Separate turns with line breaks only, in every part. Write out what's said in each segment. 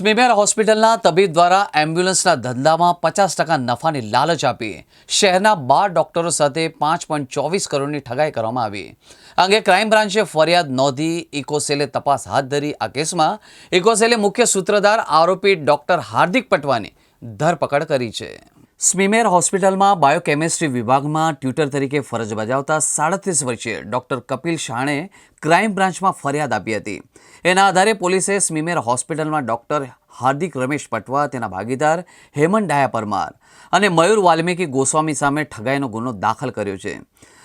સ્મીમેર હોસ્પિટલના તબીબ દ્વારા એમ્બ્યુલન્સના ધંધામાં પચાસ ટકા નફાની લાલચ આપી. શહેરના બાર ડોક્ટરો સાથે પાંચ પોઈન્ટ ચોવીસ કરોડની ઠગાઈ કરવામાં આવી. અંગે ક્રાઇમ બ્રાન્ચે ફરિયાદ નોંધી ઇકોસેલે તપાસ હાથ ધરી આ કેસમાં ઇકોસેલે મુખ્ય સૂત્રધાર આરોપી ડોક્ટર હાર્દિક પટવાની ધરપકડ કરી છે. સ્મીમેર હોસ્પિટલમાં બાયોકેમિસ્ટ્રી વિભાગમાં ટ્યુટર તરીકે ફરજ બજાવતા સાડત્રીસ વર્ષીય ડૉક્ટર કપિલ શાણે ક્રાઇમ બ્રાન્ચમાં ફરિયાદ આપી હતી. એના આધારે પોલીસે સ્મીમેર હોસ્પિટલમાં ડૉક્ટર હાર્દિક રમેશ પટવા, તેના ભાગીદાર હેમંત ડાયા પરમાર અને મયુર વાલ્મીકી ગોસ્વામી સામે ઠગાઈનો ગુનો દાખલ કર્યો છે.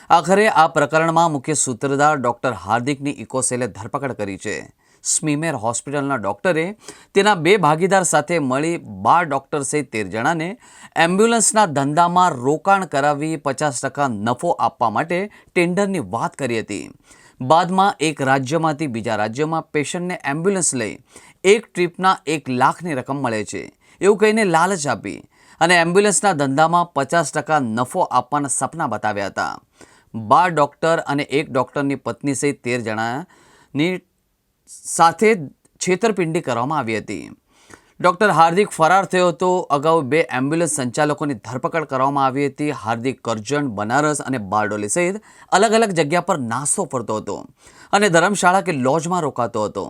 આખરે આ પ્રકરણમાં મુખ્ય સૂત્રધાર ડૉક્ટર હાર્દિકની ઇકોસેલે ધરપકડ કરી છે. સ્મીમેર હોસ્પિટલના ડોક્ટરે તેના બે ભાગીદાર સાથે મળી બાર ડૉક્ટર સહિત તેર જણાને એમ્બ્યુલન્સના ધંધામાં રોકાણ કરાવી પચાસ ટકા નફો આપવા માટે ટેન્ડરની વાત કરી હતી. બાદમાં એક રાજ્યમાંથી બીજા રાજ્યમાં પેશન્ટને એમ્બ્યુલન્સ લઈ એક ટ્રીપના એક લાખની રકમ મળે છે, એવું કહીને લાલચ આપી અને એમ્બ્યુલન્સના ધંધામાં પચાસ ટકા નફો આપવાના સપના બતાવ્યા હતા. બાર ડૉક્ટર અને એક ડૉક્ટરની પત્ની સહિત તેર જણાની સાથે છેતરપિંડી કરવામાં આવી હતી. ડૉક્ટર હાર્દિક ફરાર થયો હતો. અગાઉ બે એમ્બ્યુલન્સ સંચાલકોની ધરપકડ કરવામાં આવી હતી. હાર્દિક કરજણ, બનારસ અને બારડોલી સહિત અલગ અલગ જગ્યા પર નાસ્તો ફરતો હતો અને ધર્મશાળા કે લોજમાં રોકાતો હતો.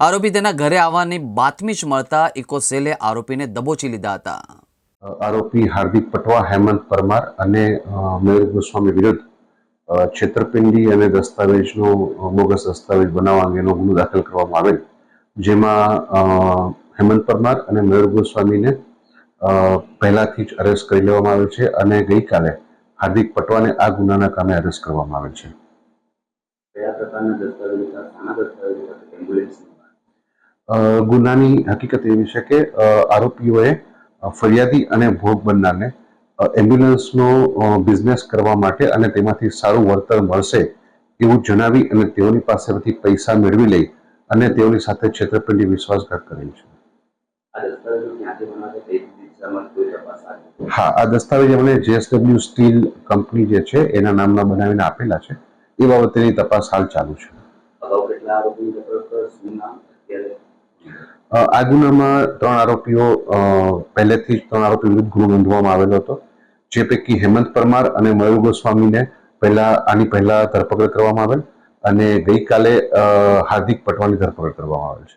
આરોપી તેના ઘરે આવવાની બાતમી જ મળતા ઇકોસેલે આરોપીને દબોચી લીધા હતા.
આરોપી હાર્દિક પટવા, હેમંત પરમાર અને મયુર ગોસ્વામી વિરુદ્ધ છેતરપિંડી અને દસ્તાવેજનો બોગસ દસ્તાવેજ બનાવવા અંગેનો ગુનો દાખલ કરવામાં આવેલ જેમાં હેમંત પરમાર અને મયુર ગોસ્વામીને પહેલાથી જ અરેસ્ટ કરી લેવામાં આવેલ છે અને ગઈકાલે હાર્દિક પટવાને આ ગુનાના કામે અરેસ્ટ કરવામાં આવેલ છે. ગુનાની હકીકત એવી છે કે આરોપીઓએ ફરિયાદી અને ભોગ બનનારને એમ્બ્યુલન્સનો બિઝનેસ કરવા માટે અને તેમાંથી સારું વળતર મળશે એવું જણાવી અને તેઓની પાસેથી પૈસા મેળવી લઈ અને તેઓની સાથે છેતરપિંડી વિશ્વાસઘાત કરેલ છે. હા આ દસ્તાવેજ અમને જેએસડબલ્યુ સ્ટીલ કંપની જે છે એના નામના બનાવીને આપેલા છે. એ બાબતેની તપાસ હાલ ચાલુ છે. આ ગુનામાં ત્રણ આરોપીઓ પહેલેથી જ ત્રણ આરોપી વિરુદ્ધ ગુનો નોંધવામાં આવેલો હતો. જે પૈકી હેમંત પરમાર અને મયુર ગોસ્વામીને પહેલા આની પહેલા ધરપકડ કરવામાં આવેલ અને ગઈકાલે હાર્દિક પટવાની ધરપકડ કરવામાં આવેલ છે.